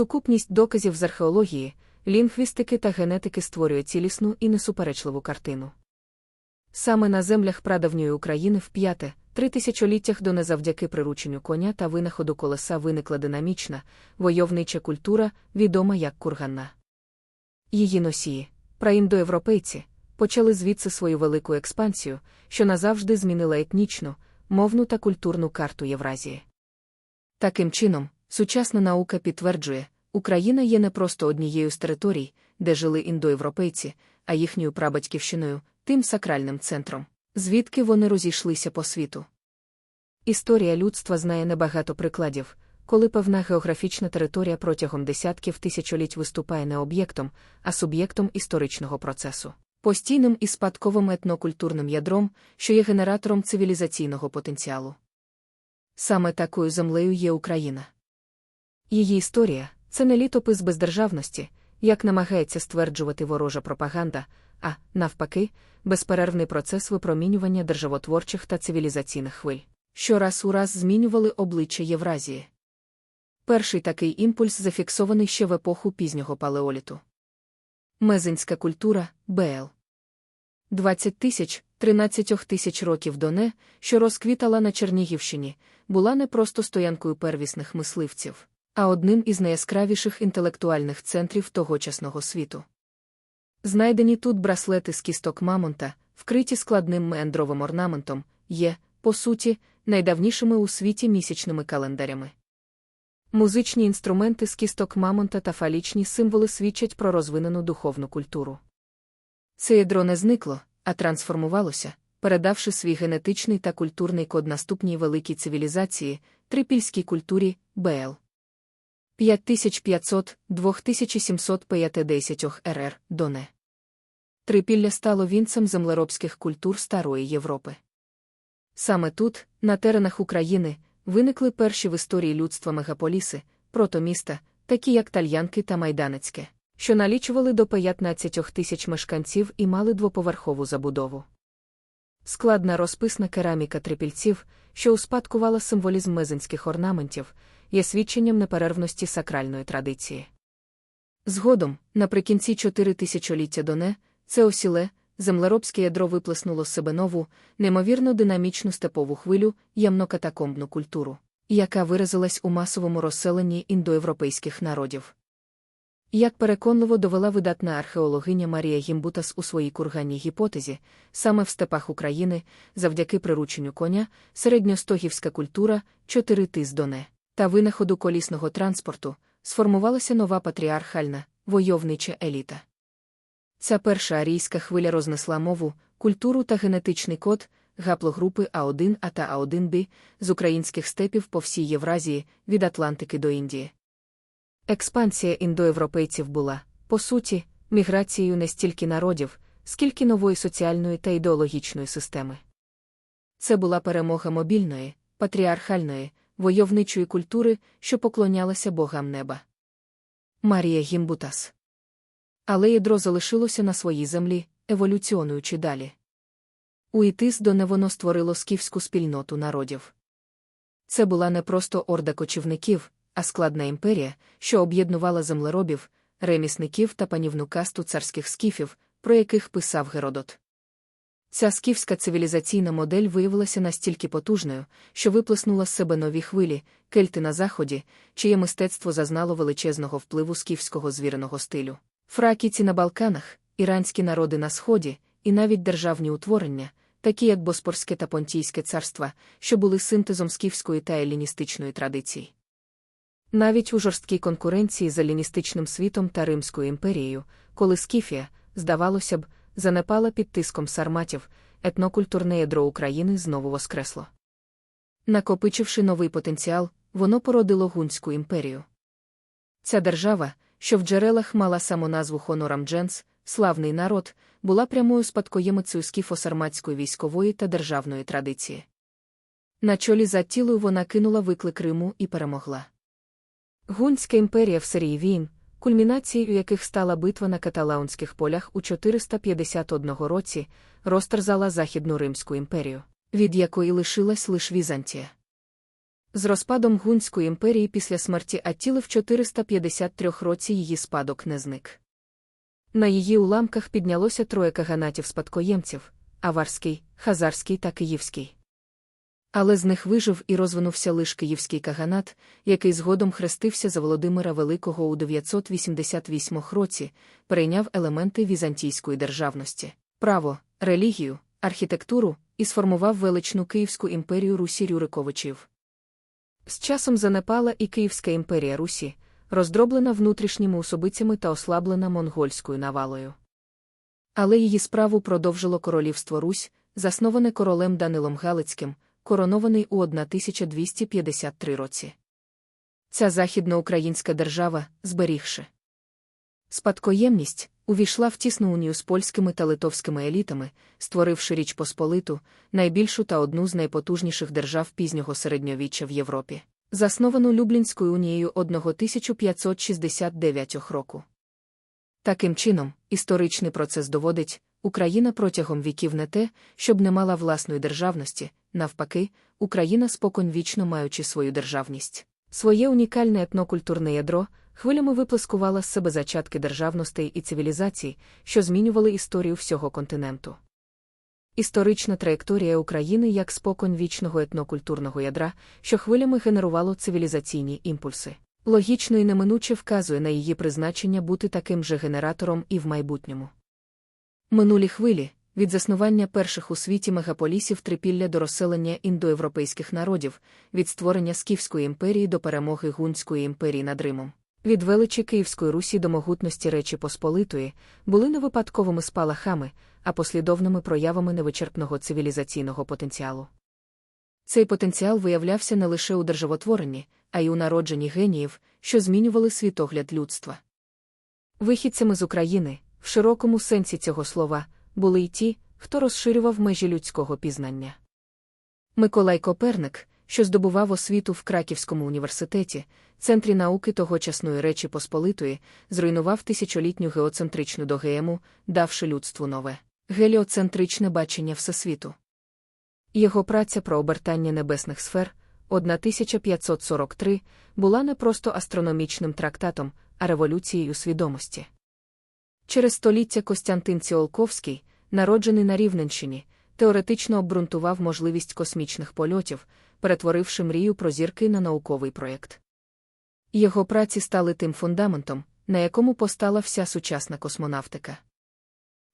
Сукупність доказів з археології, лінгвістики та генетики створює цілісну і несуперечливу картину. Саме на землях прадавньої України в п'яте, три тисячоліттях до не завдяки прирученню коня та винаходу колеса виникла динамічна, войовнича культура, відома як курганна. Її носії, праіндоєвропейці, почали звідси свою велику експансію, що назавжди змінила етнічну, мовну та культурну карту Євразії. Таким чином, сучасна наука підтверджує, Україна є не просто однією з територій, де жили індоєвропейці, а їхньою прабатьківщиною, тим сакральним центром, звідки вони розійшлися по світу. Історія людства знає небагато прикладів, коли певна географічна територія протягом десятків тисячоліть виступає не об'єктом, а суб'єктом історичного процесу, постійним і спадковим етнокультурним ядром, що є генератором цивілізаційного потенціалу. Саме такою землею є Україна. Її історія це не літопис бездержавності, як намагається стверджувати ворожа пропаганда, а, навпаки, безперервний процес випромінювання державотворчих та цивілізаційних хвиль, що раз у раз змінювали обличчя Євразії. Перший такий імпульс зафіксований ще в епоху пізнього палеоліту. Мезенська культура БЛ. 20 тисяч, 13 тисяч років до не, що розквітала на Чернігівщині, була не просто стоянкою первісних мисливців, а одним із найяскравіших інтелектуальних центрів тогочасного світу. Знайдені тут браслети з кісток Мамонта, вкриті складним меандровим орнаментом, є, по суті, найдавнішими у світі місячними календарями. Музичні інструменти з кісток Мамонта та фалічні символи свідчать про розвинену духовну культуру. Це ядро не зникло, а трансформувалося, передавши свій генетичний та культурний код наступній великій цивілізації, трипільській культурі БЛ. 5500-2750 РР Доне. Трипілля стало вінцем землеробських культур Старої Європи. Саме тут, на теренах України, виникли перші в історії людства мегаполіси, протоміста, такі як Тальянки та Майданецьке, що налічували до 15 тисяч мешканців і мали двоповерхову забудову. Складна розписна кераміка трипільців, що успадкувала символізм мезенських орнаментів, є свідченням неперервності сакральної традиції. Згодом, наприкінці чотири тисячоліття до не, це осіле, землеробське ядро виплеснуло з себе нову, неймовірно динамічну степову хвилю, ямно-катакомбну культуру, яка виразилась у масовому розселенні індоєвропейських народів. Як переконливо довела видатна археологиня Марія Гімбутас у своїй курганній гіпотезі, саме в степах України, завдяки прирученню коня, середньостогівська культура, чотири тис доне, та винаходу колісного транспорту, сформувалася нова патріархальна, войовнича еліта. Ця перша арійська хвиля рознесла мову, культуру та генетичний код, гаплогрупи А1 А та А1Б з українських степів по всій Євразії, від Атлантики до Індії. Експансія індоєвропейців була, по суті, міграцією не стільки народів, скільки нової соціальної та ідеологічної системи. Це була перемога мобільної, патріархальної, войовничої культури, що поклонялася богам неба. Марія Гімбутас. Але ядро залишилося на своїй землі, еволюціонуючи далі. У Ітис до воно створило скіфську спільноту народів. Це була не просто орда кочівників, а складна імперія, що об'єднувала землеробів, ремісників та панівну касту царських скіфів, про яких писав Геродот. Ця скіфська цивілізаційна модель виявилася настільки потужною, що виплеснула з себе нові хвилі, кельти на заході, чиє мистецтво зазнало величезного впливу скіфського звіреного стилю. Фракіці на Балканах, іранські народи на Сході, і навіть державні утворення, такі як Боспорське та Понтійське царства, що були синтезом скіфської та еліністичної традицій. Навіть у жорсткій конкуренції з еліністичним світом та Римською імперією, коли Скіфія, здавалося б, занепала під тиском сарматів, етнокультурне ядро України знову воскресло. Накопичивши новий потенціал, воно породило Гунську імперію. Ця держава, що в джерелах мала самоназву Хонорам Дженс, славний народ, була прямою спадкоємицею скіфо-сарматської військової та державної традиції. На чолі за тілою вона кинула виклик Риму і перемогла. Гунська імперія в серії війн, кульмінацією яких стала битва на каталаунських полях у 451 році, розтерзала Західну Римську імперію, від якої лишилась лише Візантія. З розпадом Гунської імперії після смерті Аттіли в 453 році її спадок не зник. На її уламках піднялося троє каганатів спадкоємців аварський, хазарський та київський. Але з них вижив і розвинувся лише київський каганат, який згодом хрестився за Володимира Великого у 988 році, перейняв елементи візантійської державності, право, релігію, архітектуру і сформував величну Київську імперію Русі Рюриковичів. З часом занепала і Київська імперія Русі, роздроблена внутрішніми особицями та ослаблена монгольською навалою. Але її справу продовжило королівство Русь, засноване королем Данилом Галицьким, коронований у 1253 році. Ця західноукраїнська держава, зберігши спадкоємність, увійшла в тісну унію з польськими та литовськими елітами, створивши Річ Посполиту, найбільшу та одну з найпотужніших держав пізнього середньовіччя в Європі, засновану Люблінською унією 1569 року. Таким чином, історичний процес доводить, Україна протягом віків не те, щоб не мала власної державності, навпаки, Україна споконвічно маючи свою державність. Своє унікальне етнокультурне ядро хвилями виплескувала з себе зачатки державностей і цивілізацій, що змінювали історію всього континенту. Історична траєкторія України як спокон вічного етнокультурного ядра, що хвилями генерувало цивілізаційні імпульси, логічно і неминуче вказує на її призначення бути таким же генератором і в майбутньому. Минулі хвилі, від заснування перших у світі мегаполісів трипілля до розселення індоєвропейських народів, від створення Скіфської імперії до перемоги Гунської імперії над Римом, від величі Київської Русі до могутності Речі Посполитої, були не випадковими спалахами, а послідовними проявами невичерпного цивілізаційного потенціалу. Цей потенціал виявлявся не лише у державотворенні, а й у народженні геніїв, що змінювали світогляд людства. Вихідцями з України, в широкому сенсі цього слова, були й ті, хто розширював межі людського пізнання. Миколай Коперник, що здобував освіту в Краківському університеті, центрі науки тогочасної Речі Посполитої, зруйнував тисячолітню геоцентричну догеему, давши людству нове геліоцентричне бачення всесвіту. Його праця про обертання небесних сфер 1543 була не просто астрономічним трактатом, а революцією свідомості. Через століття Костянтин Ціолковський, народжений на Рівненщині, теоретично обґрунтував можливість космічних польотів, перетворивши мрію про зірки на науковий проєкт. Його праці стали тим фундаментом, на якому постала вся сучасна космонавтика.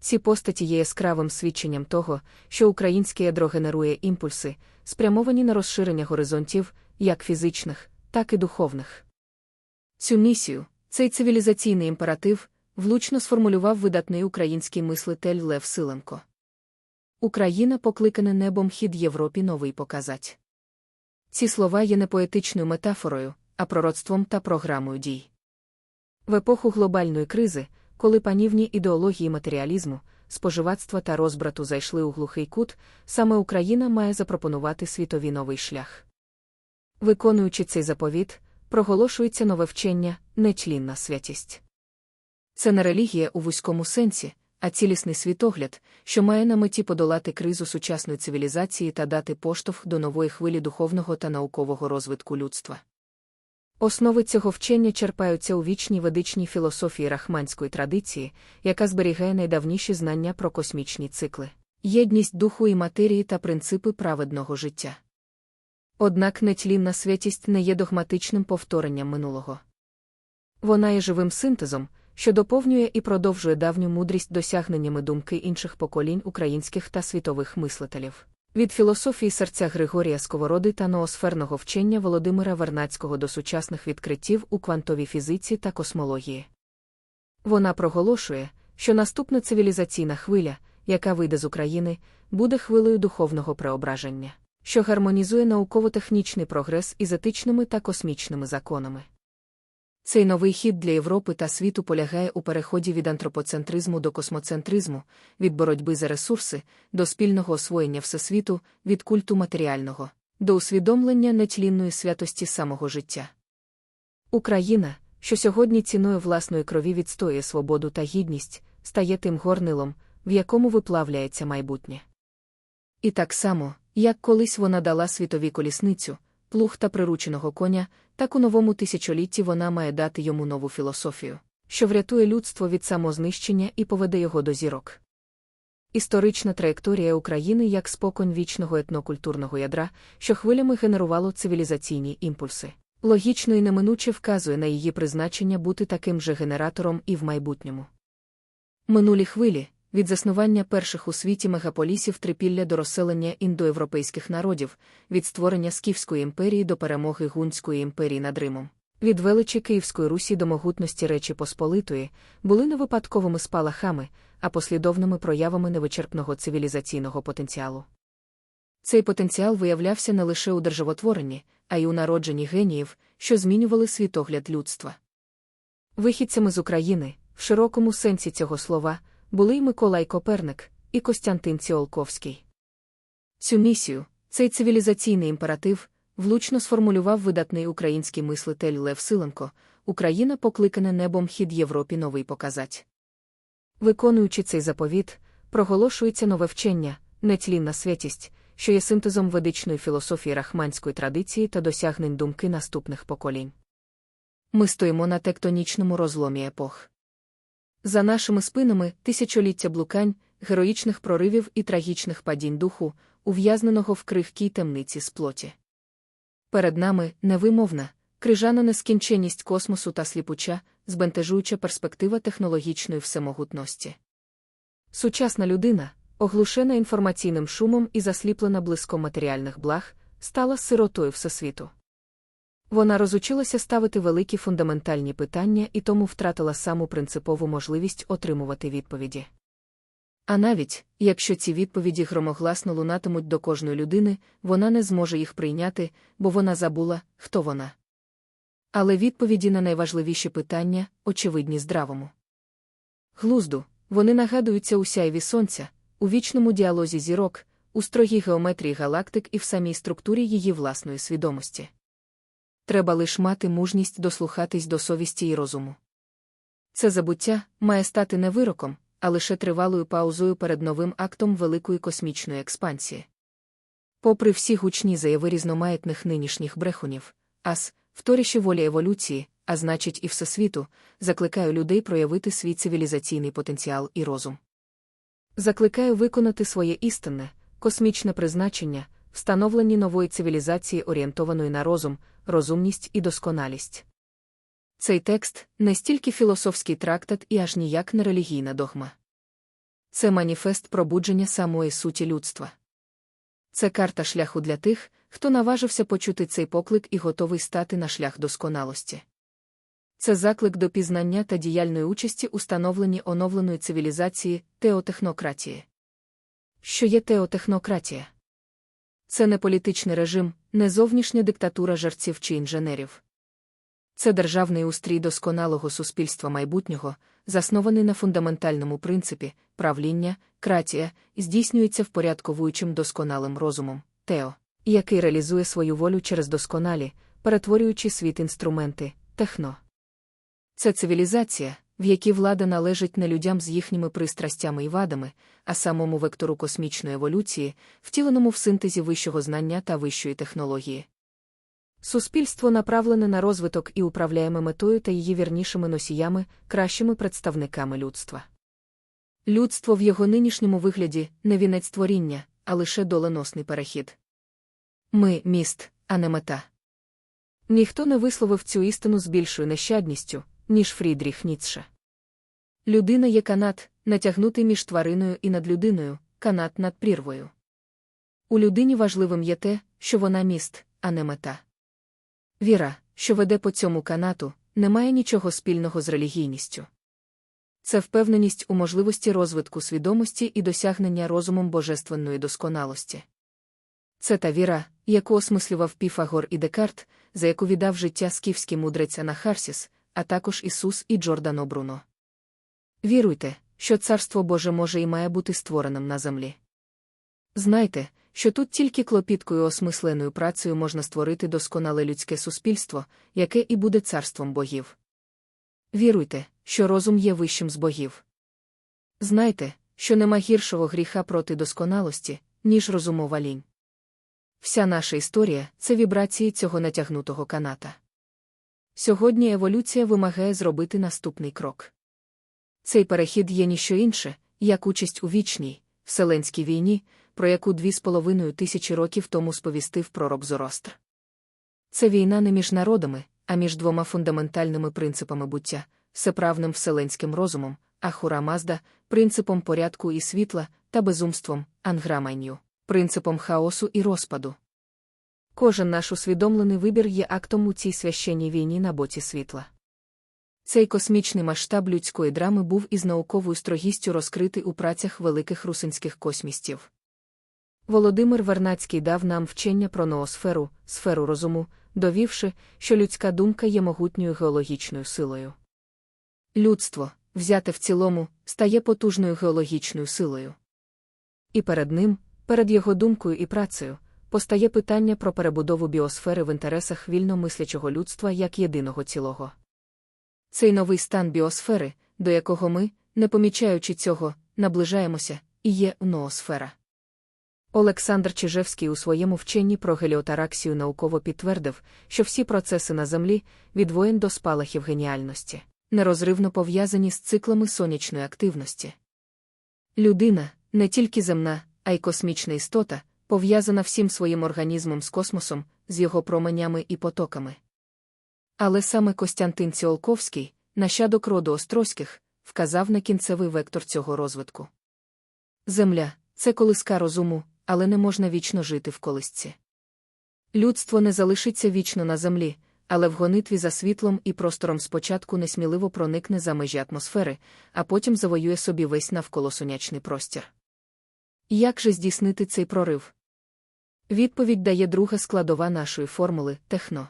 Ці постаті є яскравим свідченням того, що українське ядро генерує імпульси, спрямовані на розширення горизонтів, як фізичних, так і духовних. Цю місію, цей цивілізаційний імператив, влучно сформулював видатний український мислитель Лев Силенко. Україна покликане небом хід Європі новий показать. Ці слова є не поетичною метафорою, а пророцтвом та програмою дій. В епоху глобальної кризи, коли панівні ідеології матеріалізму, споживацтва та розбрату зайшли у глухий кут, саме Україна має запропонувати світові новий шлях. Виконуючи цей заповіт, проголошується нове вчення, нетлінна святість. Це не релігія у вузькому сенсі, а цілісний світогляд, що має на меті подолати кризу сучасної цивілізації та дати поштовх до нової хвилі духовного та наукового розвитку людства. Основи цього вчення черпаються у вічній ведичній філософії рахманської традиції, яка зберігає найдавніші знання про космічні цикли, єдність духу і матерії та принципи праведного життя. Однак нетлінна святість не є догматичним повторенням минулого. Вона є живим синтезом, що доповнює і продовжує давню мудрість досягненнями думки інших поколінь українських та світових мислителів. Від філософії серця Григорія Сковороди та ноосферного вчення Володимира Вернацького до сучасних відкриттів у квантовій фізиці та космології. Вона проголошує, що наступна цивілізаційна хвиля, яка вийде з України, буде хвилею духовного преображення, що гармонізує науково-технічний прогрес із етичними та космічними законами. Цей новий хід для Європи та світу полягає у переході від антропоцентризму до космоцентризму, від боротьби за ресурси, до спільного освоєння всесвіту, від культу матеріального, до усвідомлення нетлінної святості самого життя. Україна, що сьогодні ціною власної крові відстоює свободу та гідність, стає тим горнилом, в якому виплавляється майбутнє. І так само, як колись вона дала світові колісницю, плуг та прирученого коня, так у новому тисячолітті вона має дати йому нову філософію, що врятує людство від самознищення і поведе його до зірок. Історична траєкторія України як споконь вічного етнокультурного ядра, що хвилями генерувало цивілізаційні імпульси, логічно і неминуче вказує на її призначення бути таким же генератором і в майбутньому. Минулі хвилі, від заснування перших у світі мегаполісів трипілля до розселення індоєвропейських народів, від створення Скіфської імперії до перемоги Гунської імперії над Римом, від величі Київської Русі до могутності Речі Посполитої, були не випадковими спалахами, а послідовними проявами невичерпного цивілізаційного потенціалу. Цей потенціал виявлявся не лише у державотворенні, а й у народженні геніїв, що змінювали світогляд людства. Вихідцями з України, в широкому сенсі цього слова, були й Миколай Коперник, і Костянтин Ціолковський. Цю місію, цей цивілізаційний імператив, влучно сформулював видатний український мислитель Лев Силенко Україна покликане небом хід Європі новий показать. Виконуючи цей заповіт, проголошується нове вчення, нетлінна святість, що є синтезом ведичної філософії рахманської традиції та досягнень думки наступних поколінь. Ми стоїмо на тектонічному розломі епох. За нашими спинами тисячоліття блукань, героїчних проривів і трагічних падінь духу, ув'язненого в крихкій темниці з плоті. Перед нами невимовна, крижана нескінченність космосу та сліпуча, збентежуюча перспектива технологічної всемогутності. Сучасна людина, оглушена інформаційним шумом і засліплена блиском матеріальних благ, стала сиротою всесвіту. Вона розучилася ставити великі фундаментальні питання і тому втратила саму принципову можливість отримувати відповіді. А навіть, якщо ці відповіді громогласно лунатимуть до кожної людини, вона не зможе їх прийняти, бо вона забула, хто вона. Але відповіді на найважливіші питання очевидні здравому. Глузду, вони нагадуються у сяйві сонця, у вічному діалозі зірок, у строгій геометрії галактик і в самій структурі її власної свідомості. Треба лиш мати мужність дослухатись до совісті і розуму. Це забуття має стати не вироком, а лише тривалою паузою перед новим актом великої космічної експансії. Попри всі гучні заяви різноманітних нинішніх брехунів, ас, вторіші волі еволюції, а значить, і всесвіту, закликаю людей проявити свій цивілізаційний потенціал і розум. Закликаю виконати своє істинне, космічне призначення, встановлені нової цивілізації, орієнтованої на розум, розумність і досконалість. Цей текст не стільки філософський трактат і аж ніяк не релігійна догма. Це маніфест пробудження самої суті людства. Це карта шляху для тих, хто наважився почути цей поклик і готовий стати на шлях досконалості. Це заклик до пізнання та діяльної участі у становленні оновленої цивілізації теотехнократії. Що є теотехнократія? Це не політичний режим, не зовнішня диктатура жерців чи інженерів. Це державний устрій досконалого суспільства майбутнього, заснований на фундаментальному принципі правління, кратія, здійснюється впорядковуючим досконалим розумом, тео, який реалізує свою волю через досконалі, перетворюючи світ інструменти, техно. Це цивілізація, в якій влада належить не людям з їхніми пристрастями і вадами, а самому вектору космічної еволюції, втіленому в синтезі вищого знання та вищої технології. Суспільство направлене на розвиток і управляємо метою та її вірнішими носіями, кращими представниками людства. Людство в його нинішньому вигляді не вінець творіння, а лише доленосний перехід. Ми міст, а не мета. Ніхто не висловив цю істину з більшою нещадністю, ніж Фрідріх Ніцше. Людина є канат, натягнутий між твариною і над людиною, канат над прірвою. У людині важливим є те, що вона міст, а не мета. Віра, що веде по цьому канату, не має нічого спільного з релігійністю. Це впевненість у можливості розвитку свідомості і досягнення розумом божественної досконалості. Це та віра, яку осмислював Піфагор і Декарт, за яку віддав життя скіфський мудрець Анахарсіс, а також Ісус і Джордано Бруно. Віруйте, що Царство Боже може і має бути створеним на землі. Знайте, що тут тільки клопіткою осмисленою працею можна створити досконале людське суспільство, яке і буде царством богів. Віруйте, що розум є вищим з богів. Знайте, що нема гіршого гріха проти досконалості, ніж розумова лінь. Вся наша історія це вібрації цього натягнутого каната. Сьогодні еволюція вимагає зробити наступний крок. Цей перехід є ніщо інше, як участь у вічній, вселенській війні, про яку дві з половиною тисячі років тому сповістив пророк Зоростр. Це війна не між народами, а між двома фундаментальними принципами буття всеправним вселенським розумом, ахура Мазда, принципом порядку і світла та безумством, анграмайню, принципом хаосу і розпаду. Кожен наш усвідомлений вибір є актом у цій священній війні на боці світла. Цей космічний масштаб людської драми був із науковою строгістю розкритий у працях великих русинських космістів. Володимир Вернацький дав нам вчення про ноосферу, сферу розуму, довівши, що людська думка є могутньою геологічною силою. Людство, взяте в цілому, стає потужною геологічною силою. І перед ним, перед його думкою і працею, постає питання про перебудову біосфери в інтересах вільно мислячого людства як єдиного цілого. Цей новий стан біосфери, до якого ми, не помічаючи цього, наближаємося, і є ноосфера. Олександр Чижевський у своєму вченні про геліотараксію науково підтвердив, що всі процеси на Землі, від воєн до спалахів геніальності, нерозривно пов'язані з циклами сонячної активності. Людина, не тільки земна, а й космічна істота, пов'язана всім своїм організмом з космосом, з його променями і потоками. Але саме Костянтин Ціолковський, нащадок роду Острозьких, вказав на кінцевий вектор цього розвитку. Земля це колиска розуму, але не можна вічно жити в колисці. Людство не залишиться вічно на землі, але в гонитві за світлом і простором спочатку несміливо проникне за межі атмосфери, а потім завоює собі весь навколосонячний простір. Як же здійснити цей прорив? Відповідь дає друга складова нашої формули техно.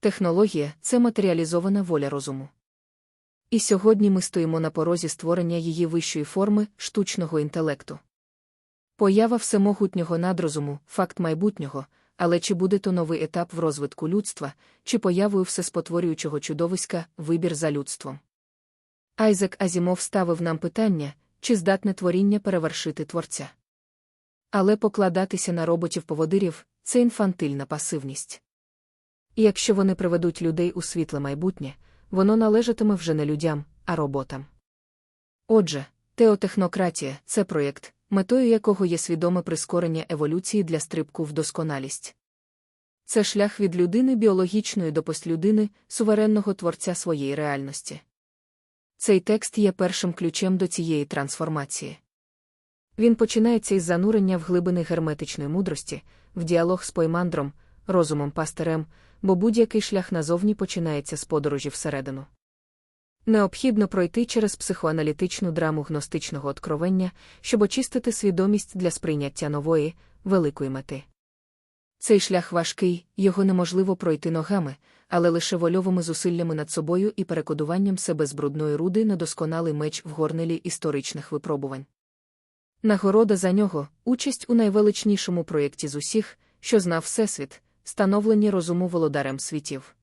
Технологія це матеріалізована воля розуму. І сьогодні ми стоїмо на порозі створення її вищої форми штучного інтелекту. Поява всемогутнього надрозуму, факт майбутнього, але чи буде то новий етап в розвитку людства, чи появою всеспотворюючого чудовиська вибір за людством. Айзек Азімов ставив нам питання, чи здатне творіння перевершити творця. Але покладатися на роботів-поводирів це інфантильна пасивність. І якщо вони приведуть людей у світле майбутнє, воно належатиме вже не людям, а роботам. Отже, теотехнократія це проєкт, метою якого є свідоме прискорення еволюції для стрибку в досконалість. Це шлях від людини біологічної до постлюдини, суверенного творця своєї реальності. Цей текст є першим ключем до цієї трансформації. Він починається із занурення в глибини герметичної мудрості, в діалог з поймандром, розумом пастирем, бо будь-який шлях назовні починається з подорожі всередину. Необхідно пройти через психоаналітичну драму гностичного откровення, щоб очистити свідомість для сприйняття нової, великої мети. Цей шлях важкий, його неможливо пройти ногами, але лише вольовими зусиллями над собою і перекодуванням себе з брудної руди на досконалий меч в горнилі історичних випробувань. Нагорода за нього участь у найвеличнішому проєкті з усіх, що знав Всесвіт, становлені розуму володарем світів.